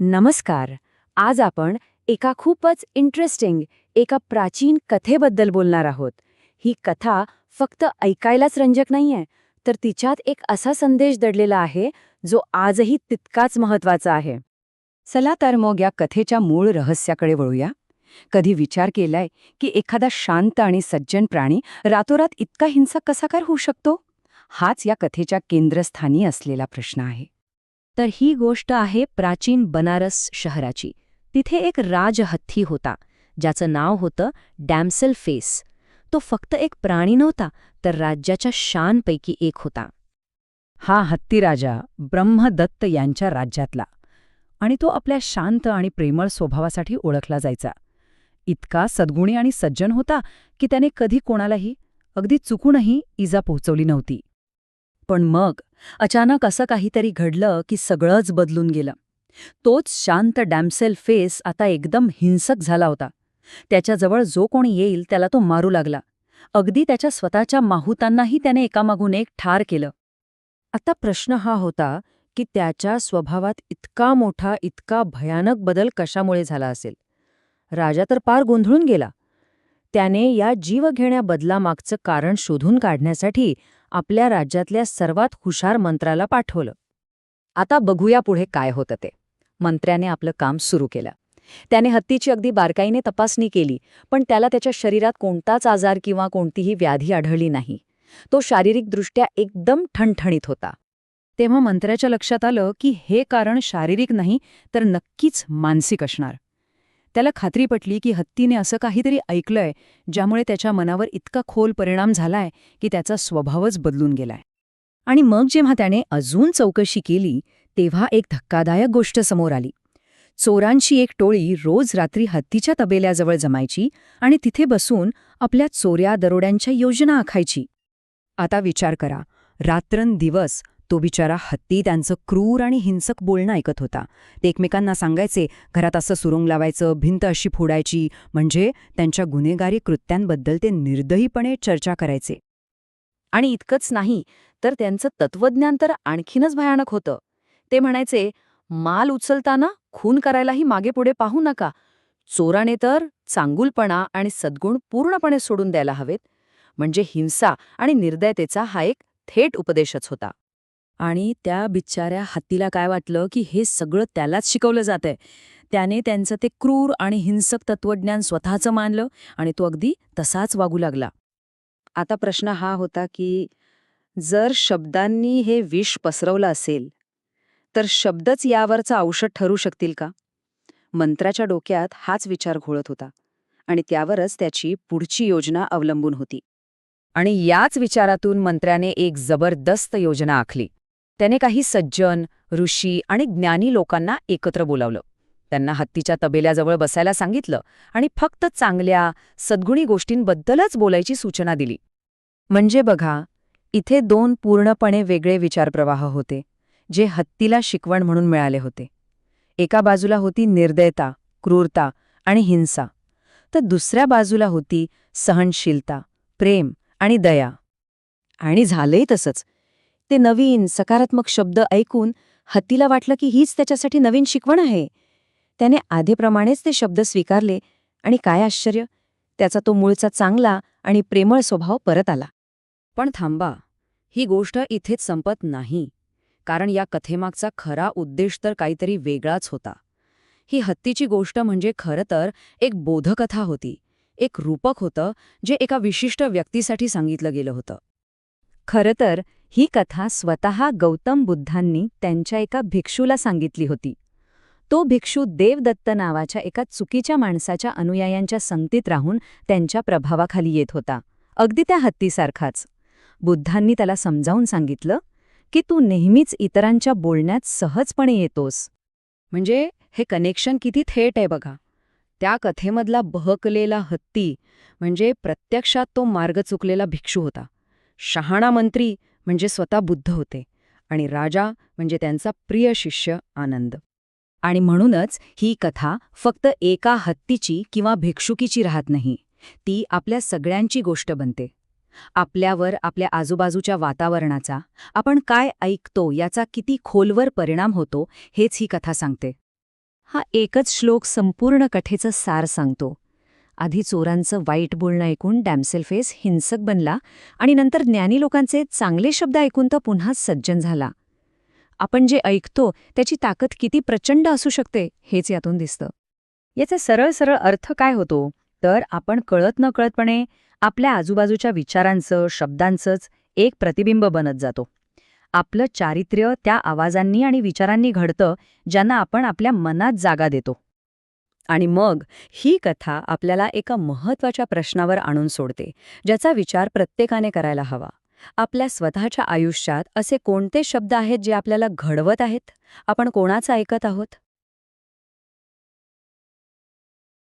नमस्कार. आज आपण एका खूपच इंटरेस्टिंग एका प्राचीन कथेबद्दल बोलणार आहोत. ही कथा फक्त ऐकायलाच रंजक नाहीये तर तिच्यात एक असा संदेश दडलेला आहे जो आजही तितकाच महत्त्वाचा आहे. चला तर मग या कथेच्या मूळ रहस्याकडे वळूया. कधी विचार केलाय की एखादा शांत आणि सज्जन प्राणी रातोरात इतका हिंसक कसा काय होऊ शकतो? हाच या कथेच्या केंद्रस्थानी असलेला प्रश्न आहे. तर ही गोष्ट आहे प्राचीन बनारस शहराची. तिथे एक राजहत्थी होता ज्याचं नाव होतं डॅम्सेल फेस तो फक्त एक प्राणी नव्हता तर राज्याच्या शानपैकी एक होता. हा हत्ती राजा ब्रह्मदत्त यांच्या राज्यातला आणि तो आपल्या शांत आणि प्रेमळ स्वभावासाठी ओळखला जायचा. इतका सद्गुणी आणि सज्जन होता की त्याने कधी कोणालाही अगदी चुकूनही इजा पोहोचवली नव्हती. पण मग अचानक असं काहीतरी घडलं की सगळंच बदलून गेलं. तोच शांत डॅमसेल फेस आता एकदम हिंसक झाला होता. त्याच्याजवळ जो कोणी येईल त्याला तो मारू लागला. अगदी त्याच्या स्वतःच्या माहुतांनाही त्याने एकामागून एक ठार केलं. आता प्रश्न हा होता की त्याच्या स्वभावात इतका मोठा इतका भयानक बदल कशामुळे झाला असेल? राजा तर पार गोंधळून गेला. त्याने या जीवघेण्या बदलामागचं कारण शोधून काढण्यासाठी आपल्या राज्यातल्या सर्वात हुशार मंत्राला पाठवलं. आता बघूया पुढे काय होतं ते. मंत्र्याने आपलं काम सुरू केलं. त्याने हत्तीची अगदी बारकाईने तपासणी केली पण त्याला त्याच्या शरीरात कोणताच आजार किंवा कोणतीही व्याधी आढळली नाही. तो शारीरिकदृष्ट्या एकदम ठणठणीत होता. तेव्हा मंत्र्याच्या लक्षात आलं की हे कारण शारीरिक नाही तर नक्कीच मानसिक असणार. त्याला खात्री पटली की हत्तीने असं काहीतरी ऐकलंय ज्यामुळे त्याच्या मनावर इतका खोल परिणाम झालाय की त्याचा स्वभावच बदलून गेलाय. आणि मग जेव्हा त्याने अजून चौकशी केली तेव्हा एक धक्कादायक गोष्ट समोर आली. चोरांची एक टोळी रोज रात्री हत्तीच्या तबेल्याजवळ जमायची आणि तिथे बसून आपल्या चोऱ्या दरोड्यांच्या योजना आखायची. आता विचार करा रात्रंदिवस तो बिचारा हत्ती त्यांचं क्रूर आणि हिंसक बोलणं ऐकत होता. ते एकमेकांना सांगायचे घरात असं सुरुंग लावायचं भिंत अशी फोडायची. म्हणजे त्यांच्या गुन्हेगारी कृत्यांबद्दल ते निर्दयीपणे चर्चा करायचे. आणि इतकंच नाही तर त्यांचं तत्वज्ञान तर आणखीनच भयानक होतं. ते म्हणायचे माल उचलताना खून करायलाही मागेपुढे पाहू नका. चोराने तर चांगुलपणा आणि सद्गुण पूर्णपणे सोडून द्यायला हवेत. म्हणजे हिंसा आणि निर्दयतेचा हा एक थेट उपदेशच होता. आणि त्या बिच्चाऱ्या हत्तीला काय वाटलं की हे सगळं त्यालाच शिकवलं जातंय. त्याने त्यांचं ते क्रूर आणि हिंसक तत्वज्ञान स्वतःचं मानलं आणि तो अगदी तसाच वागू लागला. आता प्रश्न हा होता की जर शब्दांनी हे विष पसरवलं असेल तर शब्दच यावरचं औषध ठरू शकतील का? मंत्राच्या डोक्यात हाच विचार घोळत होता आणि त्यावरच त्याची पुढची योजना अवलंबून होती. आणि याच विचारातून मंत्र्याने एक जबरदस्त योजना आखली. त्याने काही सज्जन ऋषी आणि ज्ञानी लोकांना एकत्र बोलावलं. त्यांना हत्तीच्या तबेल्याजवळ बसायला सांगितलं आणि फक्त चांगल्या सद्गुणी गोष्टींबद्दलच बोलायची सूचना दिली. म्हणजे बघा इथे दोन पूर्णपणे वेगळे विचारप्रवाह होते जे हत्तीला शिकवण म्हणून मिळाले होते. एका बाजूला होती निर्दयता क्रूरता आणि हिंसा. तर दुसऱ्या बाजूला होती सहनशीलता प्रेम आणि दया. आणि झालंय तसंच. ते नवीन सकारात्मक शब्द ऐकून हत्तीला वाटलं की हीच त्याच्यासाठी नवीन शिकवण आहे. त्याने आधीप्रमाणेच ते शब्द स्वीकारले आणि काय आश्चर्य त्याचा तो मूळचा चांगला आणि प्रेमळ स्वभाव परत आला. पण थांबा ही गोष्ट इथेच संपत नाही. कारण या कथेमागचा खरा उद्देश तर काहीतरी वेगळाच होता. ही हत्तीची गोष्ट म्हणजे खरं तर एक बोधकथा होती. एक रूपक होतं जे एका विशिष्ट व्यक्तीसाठी सांगितलं गेलं होतं. खरं तर ही कथा स्वतः गौतम बुद्धांनी त्यांच्या एका भिक्षूला सांगितली होती. तो भिक्षू देवदत्त नावाच्या एका चुकीच्या माणसाच्या अनुयायांच्या संगतीत राहून त्यांच्या प्रभावाखाली येत होता. अगदी त्या हत्तीसारखाच. बुद्धांनी त्याला समजावून सांगितलं की तू नेहमीच इतरांच्या बोलण्यात सहजपणे येतोस. म्हणजे हे कनेक्शन किती थेट आहे बघा. त्या कथेमधला बहकलेला हत्ती म्हणजे प्रत्यक्षात तो मार्ग चुकलेला भिक्षू होता. शहाणा मंत्री म्हणजे स्वतः बुद्ध होते आणि राजा म्हणजे त्यांचा प्रिय शिष्य आनंद. आणि म्हणूनच ही कथा फक्त एका हत्तीची किंवा भिक्षुकीची राहत नाही ती आपल्या सगळ्यांची गोष्ट बनते. आपल्यावर आपल्या आजूबाजूच्या वातावरणाचा आपण काय ऐकतो याचा किती खोलवर परिणाम होतो हेच ही कथा सांगते. हा एकच श्लोक संपूर्ण कथेचं सार सांगतो. आधी चोरांचं वाईट बोलणं ऐकून डॅमसेल्फेस हिंसक बनला आणि नंतर ज्ञानी लोकांचे चांगले शब्द ऐकून तो पुन्हा सज्जन झाला. आपण जे ऐकतो त्याची ताकद किती प्रचंड असू शकते हेच यातून दिसतं. याचा सरळ सरळ अर्थ काय होतो? तर आपण कळत न कळतपणे आपल्या आजूबाजूच्या विचारांचं शब्दांचंच एक प्रतिबिंब बनत जातो. आपलं चारित्र्य त्या आवाजांनी आणि विचारांनी घडतं ज्यांना आपण आपल्या मनात जागा देतो. आणि मग ही कथा आपल्याला एका महत्त्वाच्या प्रश्नावर आणून सोडते ज्याचा विचार प्रत्येकाने करायला हवा. आपल्या स्वतःच्या आयुष्यात असे कोणते शब्द आहेत जे आपल्याला घडवत आहेत? आपण कोणाचं ऐकत आहोत?